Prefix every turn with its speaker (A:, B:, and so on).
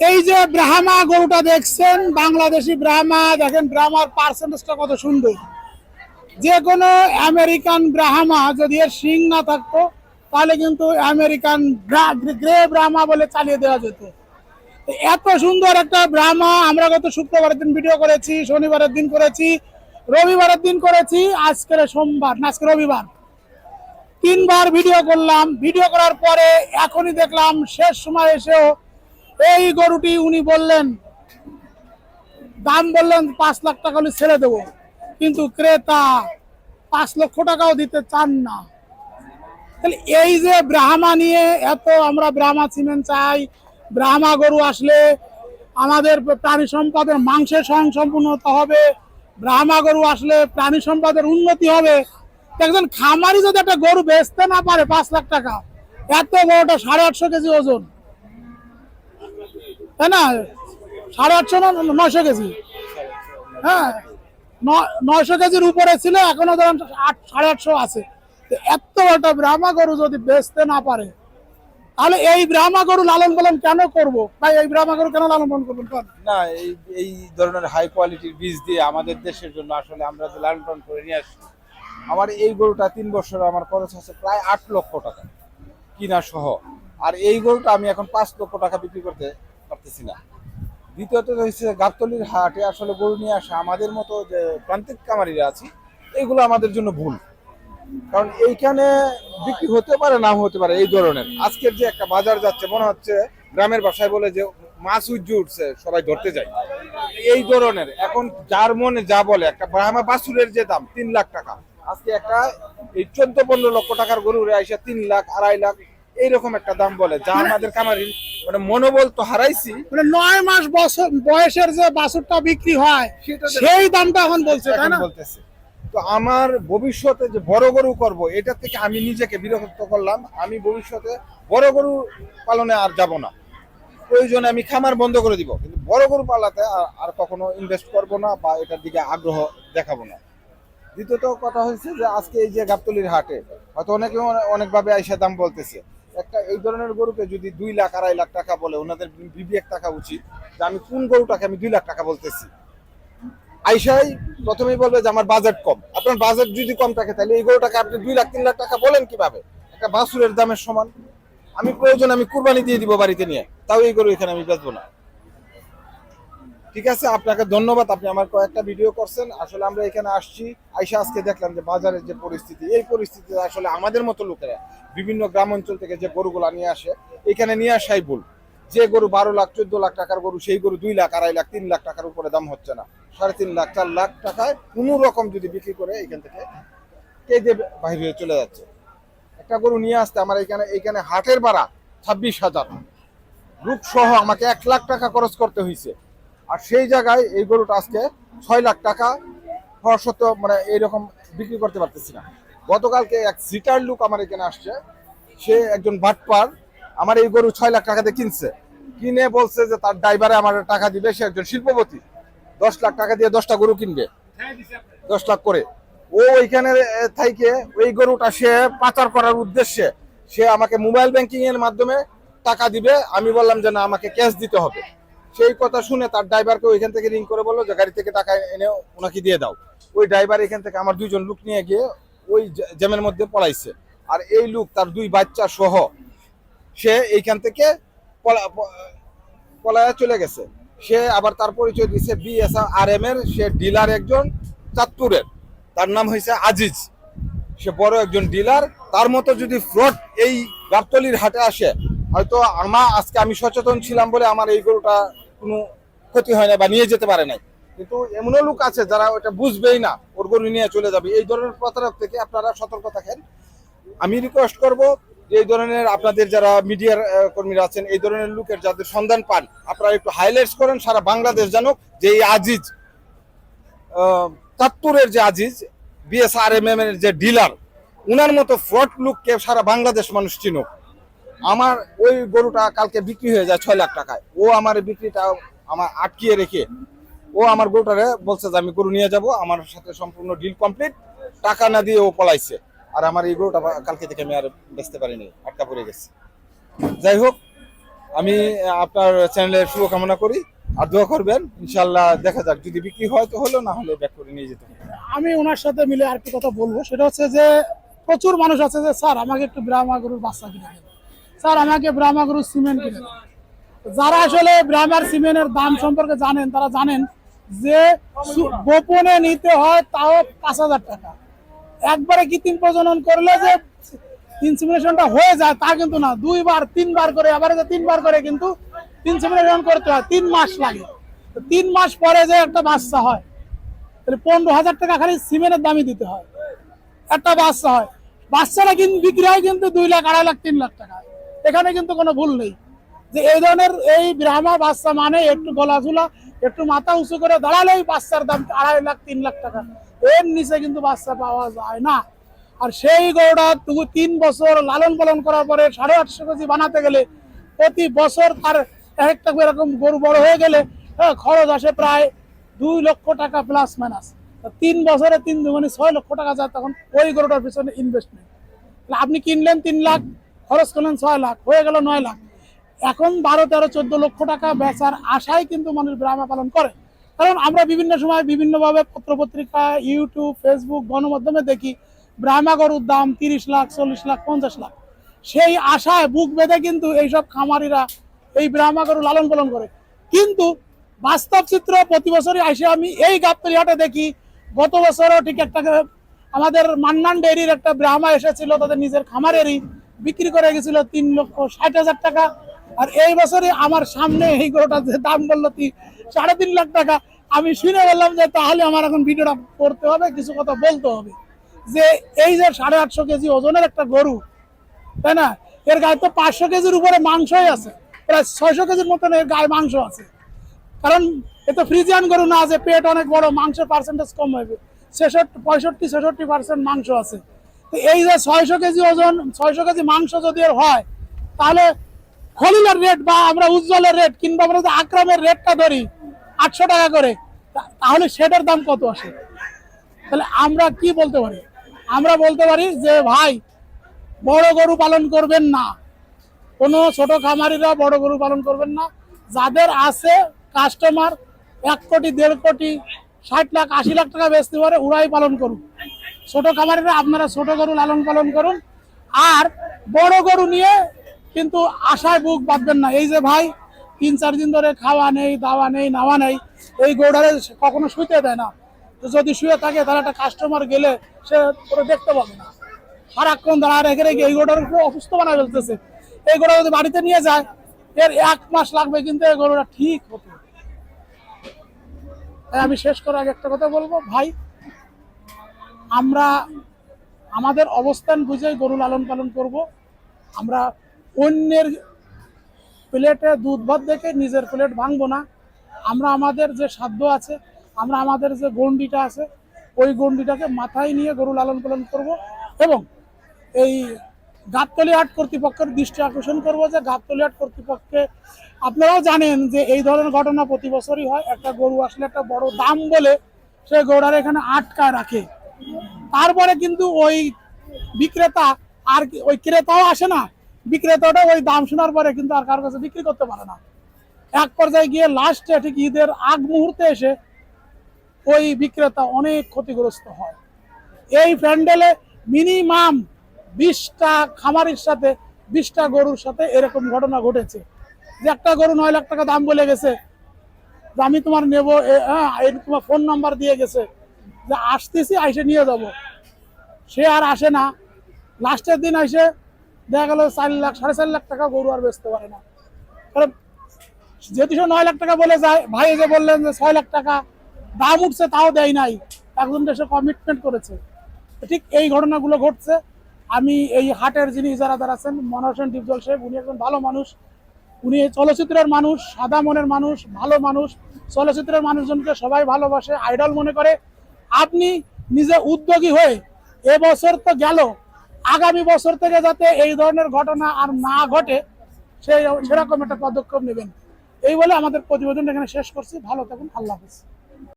A: এই যে ব্রাহ্মা গরুটা দেখছেন, বাংলাদেশি ব্রাহ্মা, দেখেন ব্রাহ্মার পার্সেন্টেজটা কত সুন্দর। যে কোনো আমেরিকান ব্রাহ্মা যদি এর শিং না থাকতো, তাহলে কিন্তু আমেরিকান গ্রে ব্রাহ্মা বলে চালিয়ে দেওয়া যেত। এত সুন্দর একটা ব্রাহ্মা, আমরা গত শুক্রবারের দিন ভিডিও করেছি, শনিবারের দিন করেছি, রবিবারের দিন করেছি, আজকের সোমবার, না, আজকে রবিবার। তিনবার ভিডিও করলাম ভিডিও করার পরে এখনই দেখলাম, শেষ সময় এসেও এই গরুটি উনি বললেন, দাম বললেন পাঁচ লাখ টাকা হলে ছেড়ে দেবো। কিন্তু ক্রেতা পাঁচ লক্ষ টাকাও দিতে চান না। তাহলে এই যে ব্রাহ্মা নিয়ে এত আমরা ব্রাহ্মা সিমেন্ট চাই, ব্রাহ্মা গরু আসলে আমাদের প্রাণী সম্পদের মাংসের স্বয়ং সম্পূর্ণতা হবে, ব্রাহ্মা গরু আসলে প্রাণী সম্পদের উন্নতি হবে। একজন খামারি যদি একটা গরু বেচতে না পারে পাঁচ লাখ টাকা, এত বড়টা সাড়ে আটশো কেজি ওজন। তাই না? সাড়ে আটশো না নয়শো কেজি। হ্যাঁ নয়শো কেজির উপরে ছিল, এখনও ধরেন আট সাড়ে আটশো আছে। এত একটা ব্রাহ্মা গরু যদি বেচতে না পারে, তাহলে এই ব্রাহ্মা গরু লালন পালন কেন করব? ভাই এই ব্রাহ্মা গরু কেন লালন পালন করবেন
B: না, এই এই ধরনের হাই কোয়ালিটির বীজ দিয়ে আমাদের দেশের জন্য আসলে আমরা যে লালন পালন করে নিয়ে আসি আমার এই গরুটা তিন বছর আমার খরচ আছে প্রায় আট লক্ষ টাকা, কিনা সহ। আর এই গরুটা আমি এখন পাঁচ লক্ষ টাকা বিক্রি করতে পারতেছি না। দ্বিতীয়ত হচ্ছে গাবতলির হাটে আসলে গরু নিয়ে আসা আমাদের মতো যে প্রান্তিক কামারিরা আছি, এগুলো আমাদের জন্য ভুল। কারণ এইখানে বিক্রি হতে পারে, নাও হতে পারে, এই ধরনের। আজকের যে একটা বাজার যাচ্ছে, মনে হচ্ছে গ্রামের ভাষায় বলে যে মাছ উজ্জু উঠছে, সবাই ধরতে যায়। এই ধরনের, এখন যার মনে যা বলে, একটা ব্রাহ্মা বাছুরের যে দাম, তিন লাখ টাকা। আজকে একটা এই চোদ্দ পনেরো লক্ষ টাকার গরু এসে তিন লাখ, আড়াই লাখ, এইরকম একটা দাম বলে, যা আমাদের কামারি মানে মনোবল তো হারাইছি।
A: মানে নয় মাস বছর বয়সের যে বাছুরটা বিক্রি হয়
B: সেটা
A: সেই দামটা এখন বলছে তাই না?
B: বলতেছে। তো আমার ভবিষ্যতে যে বড় গরু করব এটা থেকে আমি নিজেকে বিরক্ত করলাম। আমি ভবিষ্যতে বড় গরু পালনে আর যাব না। প্রয়োজনে আমি খামার বন্ধ করে দিব। কিন্তু বড় গরু পালাতে আর- আর কখনো ইনভেস্ট করব না বা এটার দিকে আগ্রহ দেখাবো না। দ্বিতীয়ত কথা হয়েছে যে আজকে এই যে গাবতলির হাটে হয়তো অনেকে অনেকভাবে আইসা দাম বলতেছে। একটা এই ধরনের গরুকে যদি দুই লাখ, আড়াই লাখ টাকা বলে, ওনাদের বিবেক টাকা উচিত যে আমি কোন গরুটাকে আমি দুই লাখ টাকা বলতেছি। আইসাই প্রথমেই বলবে যে আমার বাজেট কম। আপনার বাজেট যদি কম থাকে, তাহলে এই গরুটাকে আপনি দুই লাখ, তিন লাখ টাকা বলেন কীভাবে? একটা বাসুরের দামের সমান। আমি প্রয়োজন আমি কুরবানি দিয়ে দিব বাড়িতে নিয়ে। তাও এই গরু এখানে আমি বেচবো না। ঠিক আছে, আপনাকে ধন্যবাদ, আপনি আমার কয়েকটা ভিডিও করছেন। আসলে আমরা এখানে আসছি, আইসা আজকে দেখলাম যে বাজারের যে পরিস্থিতি, এই পরিস্থিতিতে আসলে আমাদের মতো লোকেরা বিভিন্ন গ্রাম অঞ্চল থেকে যে গরুগুলা নিয়ে আসে, এখানে নিয়ে আসাই ভুল। যে গরু বারো লাখ, চোদ্দ লাখ টাকার গরু, সেই গরু দুই লাখ, আড়াই লাখ, তিন লাখ টাকার উপরে দাম হচ্ছে না। সাড়ে তিন লাখ, চার লাখ টাকায় কোনো রকম যদি বিক্রি করে এখান থেকে কে যে বাইরে চলে যাচ্ছে। একটা গরু নিয়ে আসতে আমার এখানে এখানে হাটের ভাড়া ছাব্বিশ হাজার। গ্রুপ সহ আমাকে এক লাখ টাকা খরচ করতে হয়েছে আর সেই জায়গায় এই গরুটা আজকে ছয় লাখ টাকা হওয়া সত্ত্বেও মানে এইরকম বিক্রি করতে পারতেছি না। গতকালকে এক সিটার লুক আমার এখানে আসছে। সে একজন বাটপার আমার এই গরু ছয় লাখ টাকাতে কিনছে। কিনে বলছে যে তার ড্রাইভারে আমার টাকা দিবে সে একজন শিল্পপতি। দশ লাখ টাকা দিয়ে দশটা গরু কিনবে। দশ লাখ করে। ও ওইখানে এ, থাইকে ওই গরুটা সে পাচার করার উদ্দেশ্যে সে আমাকে মোবাইল ব্যাংকিং এর মাধ্যমে টাকা দিবে। আমি বললাম যে না আমাকে ক্যাশ দিতে হবে। সেই কথা শুনে তার ড্রাইভারকে ওইখান থেকে রিং করে বলল যে, গাড়ি থেকে টাকা এনে ওনাকে দিয়ে দাও। ওই ড্রাইভার এখান থেকে আমার দুইজন লোক নিয়ে গিয়ে ওই জ্যা- জ্যামের মধ্যে পলাইছে। আর এই লোক তার দুই বাচ্চা সহ সে এইখান থেকে পলা- পলায়া চলে গেছে। সে আবার তার পরিচয় দিচ্ছে বিএসআর আর এম এর, সে ডিলার একজন চাঁদপুরের। তার নাম হয়েছে আজিজ। সে বড় একজন ডিলার। তার মতো যদি ফ্রড এই গাবতলির হাটে আসে, হয়তো আমার আজকে আমি সচেতন ছিলাম বলে আমার এই গরুটা কোনো ক্ষতি হয় না বা নিয়ে যেতে পারে নাই। কিন্তু এমনও লোক আছে যারা ওটা বুঝবেই না ওর গরু নিয়ে চলে যাবে। এই ধরনের প্রতারক থেকে আপনারা সতর্ক থাকেন। আমি রিকোয়েস্ট করব যে এই ধরনের আপনাদের যারা মিডিয়ার কর্মীরা আছেন এই ধরনের লোকের যাদের সন্ধান পান আপনারা একটু হাইলাইটস করেন সারা বাংলাদেশ জানুক যে এই আজিজ আহ, যে আজিজ বিএসআরএমএম এর যে ডিলার উনার মতো ফ্রড লুককে সারা বাংলাদেশ মানুষ চিনুক। আমার ওই গরুটা কালকে বিক্রি হয়ে যায় ছয় লাখ টাকায়। ও আমার বিক্রিটা আমার আটকিয়ে রেখে, ও আমার গরুটারে বলছে যে আমি গরু নিয়ে যাব, আমার সাথে সম্পূর্ণ ডিল কমপ্লিট টাকা না দিয়ে ও পলাইছে। আর আমার এই গরুটা কালকে থেকে আমি আর বেচতে পারিনি, আটকা পড়ে গেছে। যাই হোক, আমি আপনার চ্যানেলের শুভকামনা করি, আর দোয়া করবেন ইনশাল্লাহ দেখা যাক, যদি বিক্রি হয় তো হলো, না হলে ব্যাক করে নিয়ে যেতে হবে।
A: আমি ওনার সাথে মিলে আর কি কথা বলব, সেটা হচ্ছে যে প্রচুর মানুষ আছে যে, স্যার, আমাকে একটু ব্রাহ্মা গরুর বাচ্চা কিনে স্যার, আমাকে ব্রাহ্মা গরুর সিমেন্ট কিনে যারা আসলে ব্রাহ্মার সিমেন্টের দাম সম্পর্কে জানেন, তারা জানেন যে গোপনে নিতে হয় তাও পাঁচ হাজার টাকা। একবারে কৃত্রিম প্রজনন করলে যে ইনসিমিনেশনটা হয়ে যায়, তা কিন্তু না। দুইবার, তিনবার করে, আবার যে তিনবার করে কিন্তু ইনসিমিনেশন করতে হয়। তিন মাস লাগে। তিন মাস পরে যে একটা বাচ্চা হয়, তাহলে পনেরো হাজার টাকা খালি সিমেন্টের দামই দিতে হয়। একটা বাচ্চা হয়। বাচ্চাটা কিন্তু বিক্রি হয় কিন্তু দুই লাখ, আড়াই লাখ, তিন লাখ টাকা এখানে কিন্তু কোনো ভুল নেই। যে এই ধরনের এই ব্রাহ্মা বাচ্চা মানে একটু গলাঝুলা একটু মাথা উঁচু করে দাঁড়ালেই বাচ্চার দাম আড়াই লাখ তিন লাখ টাকা। এর নিচে কিন্তু বাচ্চা পাওয়া যায় না। আর সেই গৌড়া তুমি তিন বছর লালন পালন করার পরে সাড়ে আটশো কেজি বানাতে গেলে প্রতি বছর তার একটা এরকম গরু বড় হয়ে গেলে হ্যাঁ, খরচ আসে প্রায় দুই লক্ষ টাকা প্লাস মাইনাস তিন বছরে তিন দুগুণে ছয় লক্ষ টাকা যায় তখন ওই গরুটার পিছনে ইনভেস্টমেন্ট আপনি কিনলেন তিন লাখ খরচ করলেন ছয় লাখ, হয়ে গেল নয় লাখ। এখন বারো, তেরো, চোদ্দ লক্ষ টাকা বেচার আশায় কিন্তু মানুষ ব্রাহ্মা পালন করে। কারণ আমরা বিভিন্ন সময় বিভিন্নভাবে পত্রপত্রিকা, ইউটিউব, ফেসবুক, গণমাধ্যমে দেখি ব্রাহ্মা গরুর দাম তিরিশ লাখ, চল্লিশ লাখ, পঞ্চাশ লাখ। সেই আশায়, বুক বেঁধে কিন্তু এইসব খামারিরা এই ব্রাহ্মা গরু লালন পালন করে। কিন্তু বাস্তব চিত্র প্রতি বছরই আসে। আমি এই গাবতলি হাটে দেখি, গত বছরও ঠিক একটা আমাদের মান্নান ডেয়ারির একটা ব্রাহ্মা এসেছিল, তাদের নিজের খামারেরই। বিক্রি করে গেছিল তিন লক্ষ ষাট হাজার টাকা। আর এই বছরে আমার সামনে এই গরুটা যে দাম বলল সাড়ে তিন লাখ টাকা। আমি শুনে বললাম যে তাহলে আমার এখন ভিডিওটা করতে হবে, কিছু কথা বলতে হবে। যে এই যে সাড়ে আটশো কেজি ওজনের একটা গরু, তাই না? এর গায়ে তো পাঁচশো কেজির উপরে মাংসই আছে, প্রায় ছয়শো কেজির মতন এর গায়ে মাংস আছে। কারণ এ তো ফ্রিজিয়ান গরু না যে পেট অনেক বড়, মাংসের পার্সেন্টেজ কম হবে। ছেষট্টি, পঁয়ষট্টি, ছেষট্টি পার্সেন্ট মাংস আছে। এই যে ছয়শো কেজি ওজন, ছয়শো কেজি মাংস যদি হয়, তাহলে খলিলের রেট বা আমরা উজ্জ্বলের রেট কিংবা আমরা যদি আকরামের রেটটা ধরি, আটশো টাকা করে তাহলে সেটার দাম কত আসে? তাহলে আমরা কি বলতে পারি? আমরা বলতে পারি যে, ভাই, বড় গরু পালন করবেন না। কোনো ছোট খামারিরা বড় গরু পালন করবেন না। যাদের আছে কাস্টমার এক কোটি, দেড় কোটি, ষাট লাখ, আশি লাখ টাকা বেচতে পারে, ওরাই পালন করুন ছোট খামারিরা, আপনারা ছোট গরু লালন পালন করুন। আর বড় গরু নিয়ে কিন্তু আশায় বুক বাঁধবেন না। এই যে ভাই, তিন, চার দিন ধরে খাওয়া নেই, দাওয়া নেই, নাওয়া নেই, এই গরুটারে কখনো শুইতে দেয় না। তো যদি শুয়ে থাকে, তাহলে একটা কাস্টমার গেলে সে ওরা দেখতে পাবে না। সারাক্ষণ দাঁড়া রেখে রেখে এই গরুটার উপরে অসুস্থ বানায় ফেলতেছে। এই গরু যদি বাড়িতে নিয়ে যায়, এর এক মাস লাগবে কিন্তু এই গরুটা ঠিক হতে। আমি শেষ করার আগে একটা কথা বলব, ভাই আমরা আমাদের অবস্থান বুঝে গরু লালন পালন করব। আমরা অন্যের প্লেটে দুধ ভাত দেখে নিজের প্লেট ভাঙবো না। আমরা আমাদের যে সাধ্য আছে, আমরা আমাদের যে গন্ডিটা আছে, ওই গন্ডিটাকে মাথায় নিয়ে গরু লালন পালন করব এবং এই গাবতলি হাট কর্তৃপক্ষের দৃষ্টি আকর্ষণ করব যে গাবতলি হাট কর্তৃপক্ষে আপনারাও জানেন যে এই ধরনের ঘটনা প্রতি বছরই হয়। একটা গরু আসলে একটা বড় দাম বলে সে গরুর এখানে আটকায় রাখে। তারপরে কিন্তু ওই বিক্রেতা আর ওই ক্রেতাও আসে না। বিক্রেতাটা ওই দাম শোনার পরে কিন্তু আর কারোর কাছে বিক্রি করতে পারে না। এক পর্যায়ে গিয়ে লাস্টে ঠিক ঈদের আগ মুহূর্তে এসে ওই বিক্রেতা অনেক ক্ষতিগ্রস্ত হয়। এই প্যান্ডেলে মিনিমাম বিশটা খামারের সাথে, বিশটা গরুর সাথে এরকম ঘটনা ঘটেছে। যে একটা গরু নয় লাখ টাকা দাম বলে গেছে। আমি তোমার নেব হ্যাঁ তোমার ফোন নাম্বার দিয়ে গেছে। যে আসতেছি, আইসে নিয়ে যাব। সে আর আসে না। লাস্টের দিন আইসে দেখা গেল চার লাখ, সাড়ে চার লাখ টাকা গরু আর বেচতে পারে না। কারণ যেহেতু সে নয় লাখ টাকা বলে যায়, ভাই যে বললেন যে ছয় লাখ টাকা, দাম উঠছে তাও দেয় নাই। একজন দেশে কমিটমেন্ট করেছে। ঠিক এই ঘটনাগুলো ঘটছে। আমি এই হাটের যিনি ইজারাদার আছেন, মনোহর ডিপজল সাহেব উনি একজন ভালো মানুষ। উনি চলচ্চিত্রের মানুষ, সাদা মনের মানুষ, ভালো মানুষ। চলচ্চিত্রের মানুষজনকে সবাই ভালোবাসে আইডল মনে করে। আপনি নিজে উদ্যোগী হয়ে এবছর তো গেল, আগামী বছর থেকে যাতে এই ধরনের ঘটনা আর না ঘটে, সেই সেরকম একটা পদক্ষেপ নেবেন। এই বলে আমাদের প্রতিবেদন এখানে শেষ করছি। ভালো থাকুন। আল্লাহ হাফিজ।